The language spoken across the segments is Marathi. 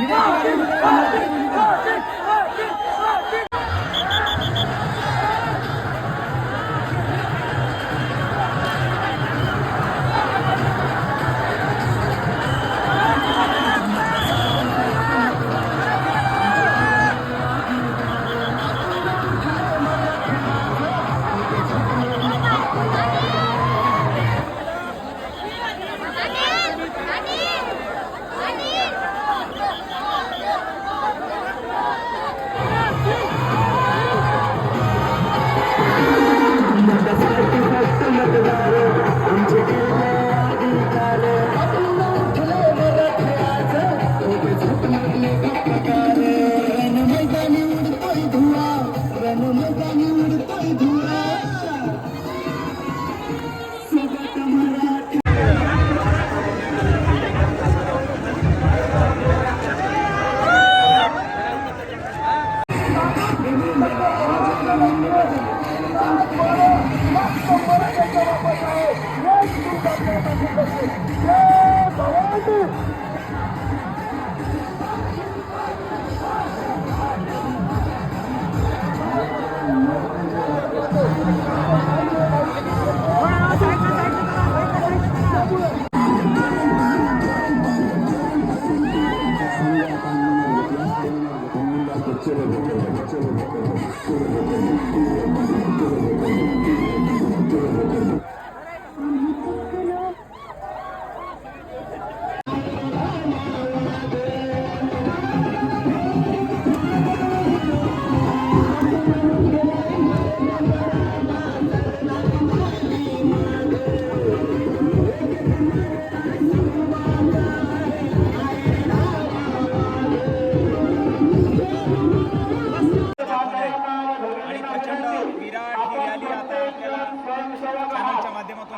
Yeah.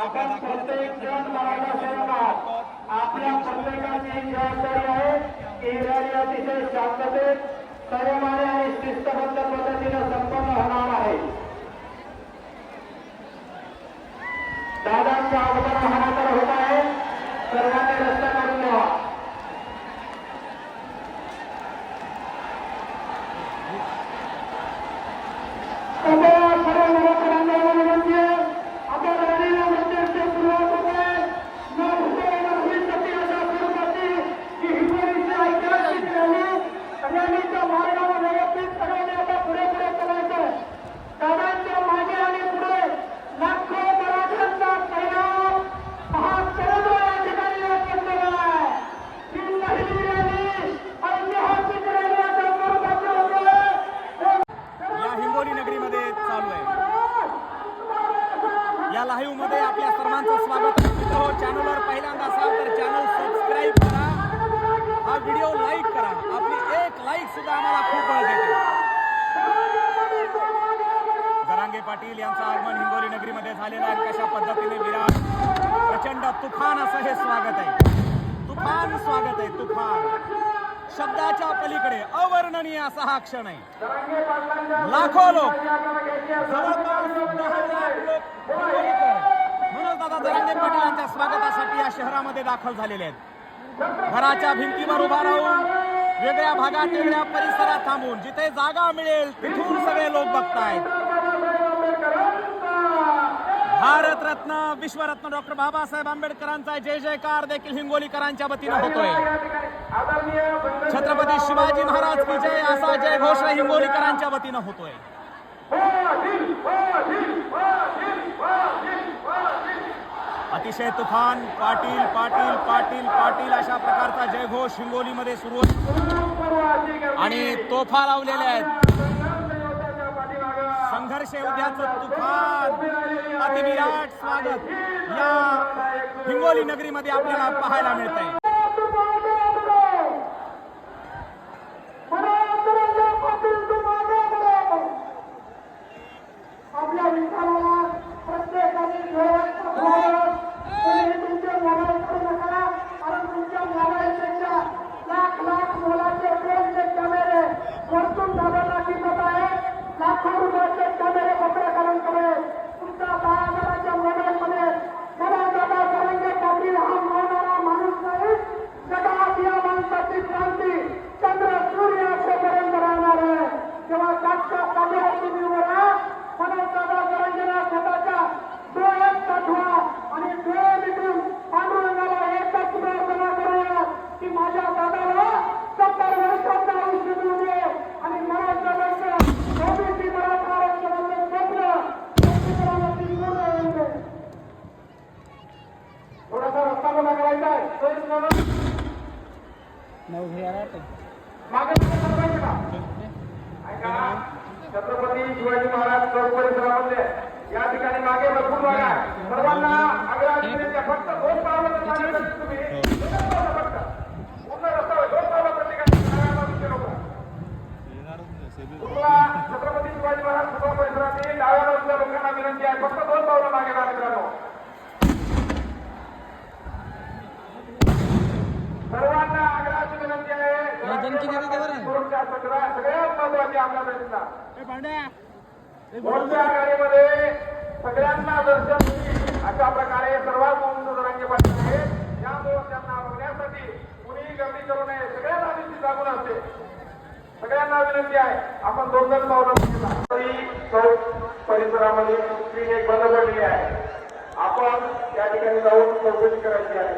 आपण प्रत्येक जण मराठा दाखवण्याचा आपल्या प्रत्येकाची जबाबदारी आहे की रॅली अतिशय शांततेत सर्वमाने आणि शिस्तबद्ध पद्धतीनं संपन्न होणार आहे. दादांच्या अगोदर हाणातर होत आहे. सर्वांनी रस्ता करून द्यावा सगळ्या सर्व नवकरांना विनंती आहे आता रॅलीला मध्यस्थी सुरुवात होते न भूते न भविष्यती अशा स्वरूपाची ही हिंगोलीची ऐतिहासिक रॅली रॅलीच्या मार्गावर व्यवस्थित सगळ्यांनी आता पुढे पुढे चालायचं दादांच्या मागे आणि पुढे लाखो मराठ्यांचा परिणाम हा सर्व या ठिकाणी पडलेला आहे ही पहिली रॅली ऐतिहासिक रॅलीच्या स्वरूपाची होते या हिंगोली नगरीमध्ये चालू आहे लाईव्हमध्ये आपल्या सर्वांचं स्वागत मित्र चॅनलवर पहिल्यांदा असाल तर चॅनल सबस्क्राईब करा. हा व्हिडिओ लाईक करा. आपली एक लाईक सुद्धा आम्हाला खूप बळ देते. जरांगे पाटील यांचं आगमन हिंगोली नगरीमध्ये झालेलं आहे. कशा पद्धतीने विराट प्रचंड तुफान असं हे स्वागत आहे. तुफान स्वागत आहे तुफान. शब्दाच्या पलीकडे अवर्णनीय असा हा क्षण आहे. लाखो लोक जवळपास दादा जरांगे पाटील यांच्या स्वागतासाठी या शहरामध्ये दाखल झालेले आहेत. घराच्या भिंतीवर उभा राहून वेगळ्या भागात वेगळ्या परिसरात थांबून जिथे जागा मिळेल तिथून सगळे लोक बघतायत. भारतरत्न विश्वरत्न डॉक्टर बाबासाहेब आंबेडकरांचा जय जयकार देखील हिंगोलीकरांच्या वतीनं होतोय. छत्रपती शिवाजी महाराज की जय असा जय घोष हिंगोलीकरांच्या वतीनं होतोय. अतिशय तुफान पाटील पाटील पाटील पाटील अशा प्रकारचा जयघोष हिंगोलीमध्ये सुरू आणि तोफा लावलेल्या आहेत. संघर्ष उद्याचं तुफान. अतिविराट स्वागत. या हिंगोली नगरीमध्ये आपल्याला पाहायला मिळत आहे सगळ्यात महत्वाची आपल्या मोर्चा आघाडीमध्ये सगळ्यांना दर्शन अशा प्रकारे सर्वात उंच जरांगे पाटील आहेत या मोर्चांना बघण्यासाठी कुणीही गर्दी करू नये. सगळ्यात आधी ती जागून असते. सगळ्यांना विनंती आहे. आपण दोन दोन पावलं तरी चौक परिसरामध्ये स्क्रीन एक बंद पडलेली आहे. आपण या ठिकाणी जाऊन चौकशी करायची आहे.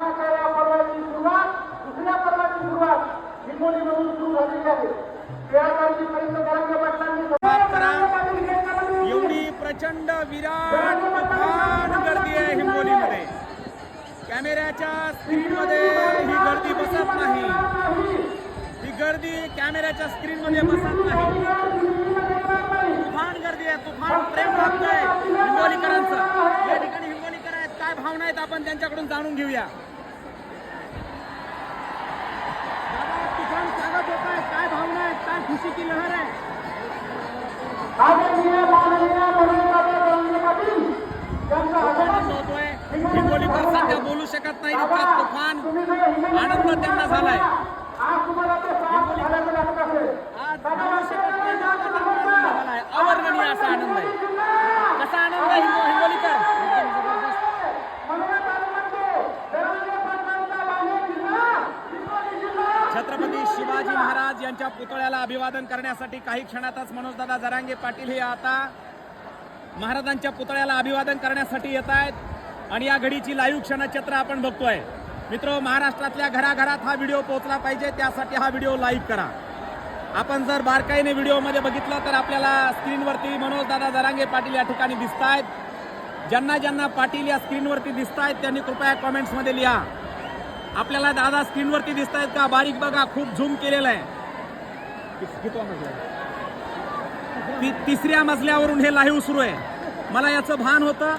दुसऱ्या पर्वाची सुरुवात. दुसऱ्या पर्वाची सुरुवात हिंगोलीमधून सुरू झालेली आहे. तेरा तारखेपर्यंत पाटलांनी एवढी प्रचंड विराट तुफान गर्दी आहे हिंगोलीमध्ये. कॅमेऱ्याच्या स्क्रीनमध्ये ही गर्दी बसत नाही. ही गर्दी कॅमेऱ्याच्या स्क्रीनमध्ये बसत नाही. तुफान गर्दी आहे तुफान प्रेम लागतंय हिंगोलीकरांचं. या ठिकाणी हिंगोलीकर आहेत. काय भावना आहेत आपण त्यांच्याकडून जाणून घेऊया दादा, तुफान स्वागत होत आहे काय भावना आहेत काय खुशी की लहर आहे आदरणीय माननीय मनोजदादा जरांगे पाटील यांचा आनंद आगमन होतोय हिंगोलीकर सध्या बोलू शकत नाही इतका तुफान. हिंगोली आनंद त्यांना झालाय आज तुम्हाला तो साथ झाल्याचं वाटत असेल आज बोलू शकत नाही इतका त्यांना आनंद झालाय अवर्णनीय असा आनंद आहे कसा आनंद आहे हिंगो- हिंगोलीकर एकदम जबरदस्त म्हणूनच आम्ही म्हणतो जरांगे पाटलांचा बालेर जिल्हा हिंगोली जिल्हा छत्रपती शिवाजी महाराज यांच्या पुतळ्याला अभिवादन करण्यासाठी काही क्षणातच मनोजदादा जरांगे पाटील हे आता महाराजांच्या पुतळ्याला अभिवादन करण्यासाठी येत आहेत. आणि या घडीची लाईव्ह क्षणचित्र आपण बघतोय. मित्र महाराष्ट्रातल्या घराघरात हा व्हिडिओ पोहोचला पाहिजे त्यासाठी हा व्हिडिओ लाईव्ह करा. आपण जर बारकाईने व्हिडिओमध्ये बघितलं तर आपल्याला स्क्रीनवरती मनोजदादा जरांगे पाटील या ठिकाणी दिसत आहेत ज्यांना ज्यांना पाटील या स्क्रीनवरती दिसत आहेत त्यांनी कृपया कॉमेंट्समध्ये लिहा. आपल्याला दादा स्क्रीनवरती दिसत आहेत का? बारीक बघा खूप झूम केलेलं आहे. तिसऱ्या मजल्यावरून हे लाईव्ह सुरू आहे. मला याचं भान होतं.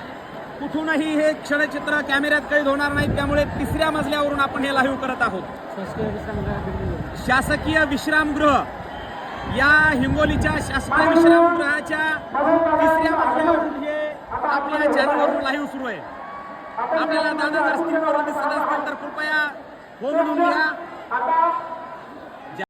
कुठूनही हे क्षणचित्र कॅमेऱ्यात कैद होणार नाहीत त्यामुळे तिसऱ्या मजल्यावरून आपण हे लाईव्ह करत आहोत. शासकीय विश्रामगृह या हिंगोलीच्या शासकीय विश्रामगृहाच्या तिसऱ्या मजल्यावरून हे आपल्या चॅनलवरून लाईव्ह सुरू आहे. आपल्याला दादा जर दिसत असतील तर कृपया हो म्हणून